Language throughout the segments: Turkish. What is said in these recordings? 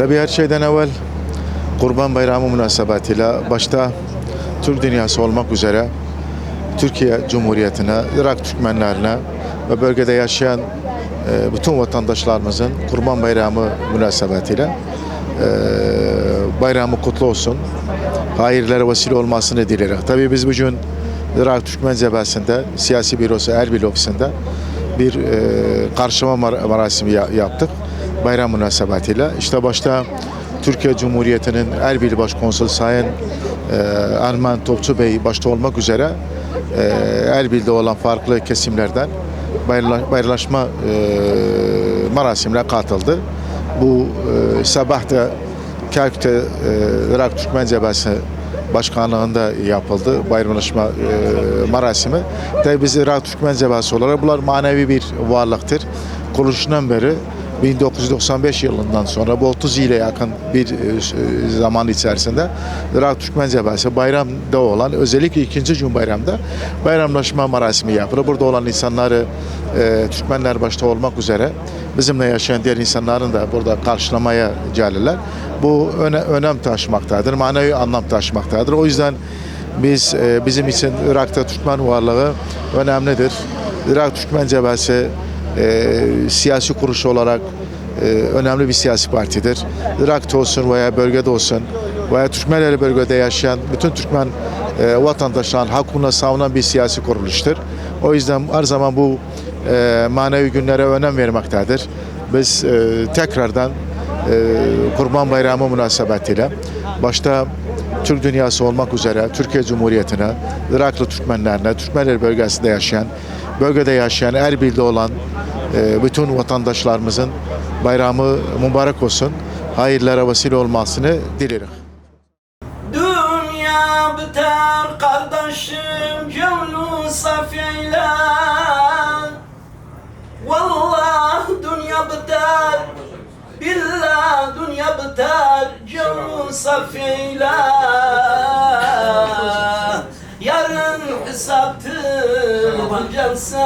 Tabii her şeyden evvel Kurban Bayramı münasebetiyle başta Türk dünyası olmak üzere Türkiye Cumhuriyeti'ne, Irak Türkmenlerine ve bölgede yaşayan e, bütün vatandaşlarımızın Kurban Bayramı münasebetiyle e, bayramı kutlu olsun. Hayırlara vesile olmasını dileyerek. Tabii biz bugün Irak Türkmen Cebesi'nde, siyasi bürosu Erbil ofisinde bir e, karşılama mar- merasimi ya- yaptık bayram münasebetiyle. İşte başta Türkiye Cumhuriyeti'nin Erbil Başkonsolu Sayın e, Topçu Bey başta olmak üzere e, Erbil'de olan farklı kesimlerden bayramla- bayramlaşma e, merasimine katıldı. Bu e, sabah da Kerkük'te e, Irak Türkmen Cebesi başkanlığında yapıldı bayramlaşma e, merasimi. Tabii biz Irak Türkmen Cebesi olarak bunlar manevi bir varlıktır. Kuruluşundan beri 1995 yılından sonra bu 30 ile yakın bir e, zaman içerisinde Irak Türkmen Cebesi bayramda olan özellikle ikinci gün bayramda bayramlaşma merasimi yapılır. Burada olan insanları e, Türkmenler başta olmak üzere bizimle yaşayan diğer insanların da burada karşılamaya gelirler. Bu öne, önem taşımaktadır, manevi anlam taşımaktadır. O yüzden biz e, bizim için Irak'ta Türkmen varlığı önemlidir. Irak Türkmen Cebesi e, siyasi kuruş olarak e, önemli bir siyasi partidir. Irak'ta olsun veya bölgede olsun veya Türkmenleri bölgede yaşayan bütün Türkmen e, vatandaşların hakkını savunan bir siyasi kuruluştur. O yüzden her zaman bu e, manevi günlere önem vermektedir. Biz e, tekrardan e, Kurban Bayramı münasebetiyle başta Türk dünyası olmak üzere Türkiye Cumhuriyeti'ne, Iraklı Türkmenlerine, Türkmenler bölgesinde yaşayan, bölgede yaşayan, Erbil'de olan e, bütün vatandaşlarımızın bayramı mübarek olsun. Hayırlara vesile olmasını dilerim. Dünya biter kardeşim gönlü safiyle Vallah dünya biter Billah dünya biter gönlü safiyle Yarın hesaptır Gelse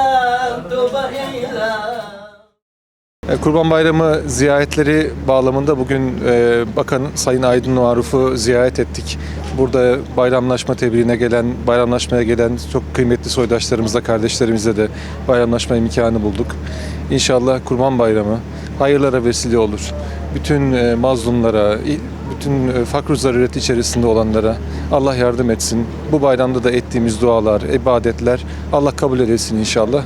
tövbe eyle E, Kurban Bayramı ziyaretleri bağlamında bugün e, Bakan Sayın Aydın Maruf'u ziyaret ettik. Burada bayramlaşma tebriğine gelen, bayramlaşmaya gelen çok kıymetli soydaşlarımızla, kardeşlerimizle de bayramlaşma imkanı bulduk. İnşallah Kurban Bayramı hayırlara vesile olur. Bütün e, mazlumlara, bütün e, fakr zaruret içerisinde olanlara Allah yardım etsin. Bu bayramda da ettiğimiz dualar, ibadetler Allah kabul edesin inşallah.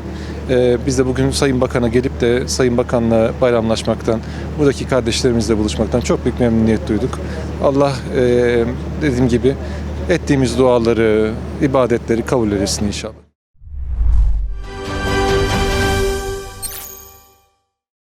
Ee, biz de bugün Sayın Bakan'a gelip de Sayın Bakan'la bayramlaşmaktan, buradaki kardeşlerimizle buluşmaktan çok büyük memnuniyet duyduk. Allah e, dediğim gibi ettiğimiz duaları, ibadetleri kabul etsin inşallah.